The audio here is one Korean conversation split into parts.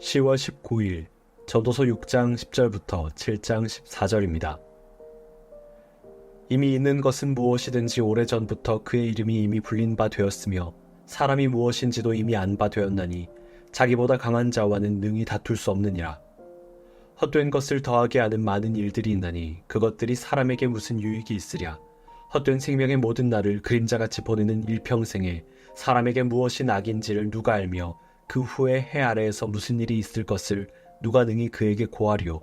10월 19일 저도서 6장 10절부터 7장 14절입니다. 이미 있는 것은 무엇이든지 오래전부터 그의 이름이 이미 불린 바 되었으며 사람이 무엇인지도 이미 안 바 되었나니 자기보다 강한 자와는 능히 다툴 수 없느니라. 헛된 것을 더하게 하는 많은 일들이 있나니 그것들이 사람에게 무슨 유익이 있으랴. 헛된 생명의 모든 날을 그림자같이 보내는 일평생에 사람에게 무엇이 낙인지를 누가 알며 그 후에 해 아래에서 무슨 일이 있을 것을 누가 능히 그에게 고하리요.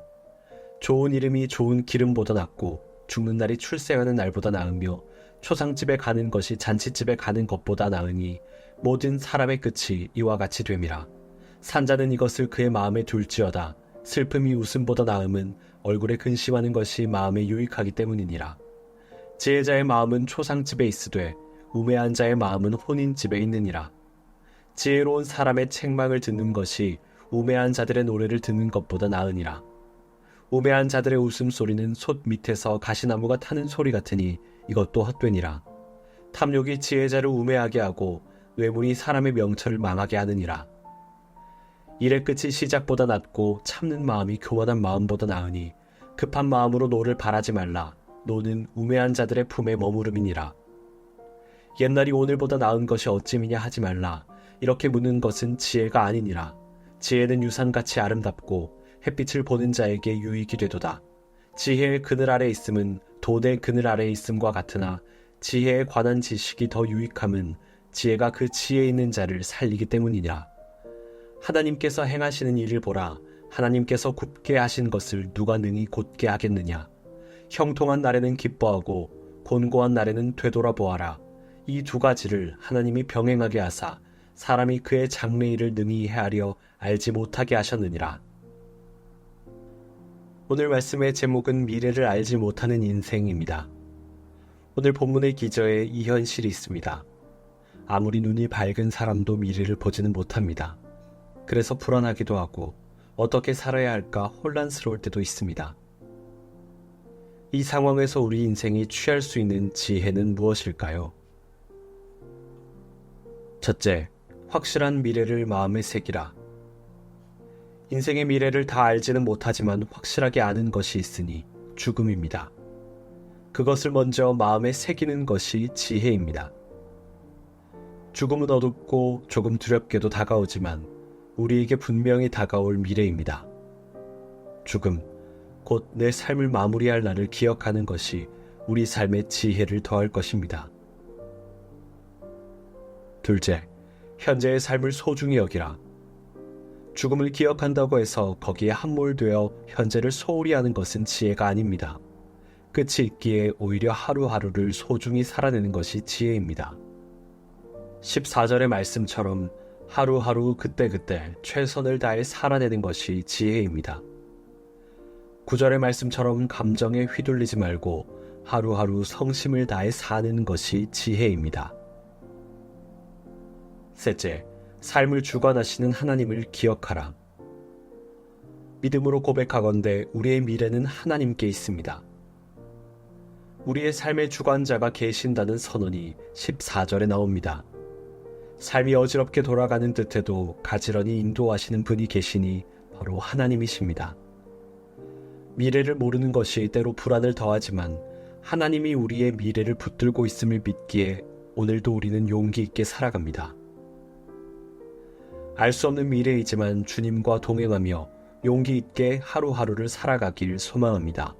좋은 이름이 좋은 기름보다 낫고 죽는 날이 출생하는 날보다 나으며 초상집에 가는 것이 잔치집에 가는 것보다 나으니 모든 사람의 끝이 이와 같이 됨이라. 산자는 이것을 그의 마음에 둘지어다. 슬픔이 웃음보다 나음은 얼굴에 근심하는 것이 마음에 유익하기 때문이니라. 지혜자의 마음은 초상집에 있으되 우매한 자의 마음은 혼인집에 있느니라. 지혜로운 사람의 책망을 듣는 것이 우매한 자들의 노래를 듣는 것보다 나으니라. 우매한 자들의 웃음소리는 솥 밑에서 가시나무가 타는 소리 같으니 이것도 헛되니라. 탐욕이 지혜자를 우매하게 하고 뇌물이 사람의 명철을 망하게 하느니라. 일의 끝이 시작보다 낫고 참는 마음이 교만한 마음보다 나으니 급한 마음으로 노를 바라지 말라. 노는 우매한 자들의 품에 머무름이니라. 옛날이 오늘보다 나은 것이 어찌미냐 하지 말라. 이렇게 묻는 것은 지혜가 아니니라. 지혜는 유산같이 아름답고 햇빛을 보는 자에게 유익이 되도다. 지혜의 그늘 아래 있음은 돈의 그늘 아래 있음과 같으나 지혜에 관한 지식이 더 유익함은 지혜가 그 지혜 있는 자를 살리기 때문이니라. 하나님께서 행하시는 일을 보라. 하나님께서 굽게 하신 것을 누가 능히 곧게 하겠느냐. 형통한 날에는 기뻐하고 곤고한 날에는 되돌아보아라. 이 두 가지를 하나님이 병행하게 하사 사람이 그의 장래일을 능히 헤아려 알지 못하게 하셨느니라. 오늘 말씀의 제목은 미래를 알지 못하는 인생입니다. 오늘 본문의 기저에 이 현실이 있습니다. 아무리 눈이 밝은 사람도 미래를 보지는 못합니다. 그래서 불안하기도 하고 어떻게 살아야 할까 혼란스러울 때도 있습니다. 이 상황에서 우리 인생이 취할 수 있는 지혜는 무엇일까요? 첫째, 확실한 미래를 마음에 새기라. 인생의 미래를 다 알지는 못하지만 확실하게 아는 것이 있으니 죽음입니다. 그것을 먼저 마음에 새기는 것이 지혜입니다. 죽음은 어둡고 조금 두렵게도 다가오지만 우리에게 분명히 다가올 미래입니다. 죽음, 곧 내 삶을 마무리할 날을 기억하는 것이 우리 삶의 지혜를 더할 것입니다. 둘째, 현재의 삶을 소중히 여기라. 죽음을 기억한다고 해서 거기에 함몰되어 현재를 소홀히 하는 것은 지혜가 아닙니다. 끝이 있기에 오히려 하루하루를 소중히 살아내는 것이 지혜입니다. 14절의 말씀처럼 하루하루 그때그때 최선을 다해 살아내는 것이 지혜입니다. 9절의 말씀처럼 감정에 휘둘리지 말고 하루하루 성심을 다해 사는 것이 지혜입니다. 셋째, 삶을 주관하시는 하나님을 기억하라. 믿음으로 고백하건대 우리의 미래는 하나님께 있습니다. 우리의 삶의 주관자가 계신다는 선언이 14절에 나옵니다. 삶이 어지럽게 돌아가는 듯해도 가지런히 인도하시는 분이 계시니 바로 하나님이십니다. 미래를 모르는 것이 때로 불안을 더하지만 하나님이 우리의 미래를 붙들고 있음을 믿기에 오늘도 우리는 용기 있게 살아갑니다. 알 수 없는 미래이지만 주님과 동행하며 용기 있게 하루하루를 살아가길 소망합니다.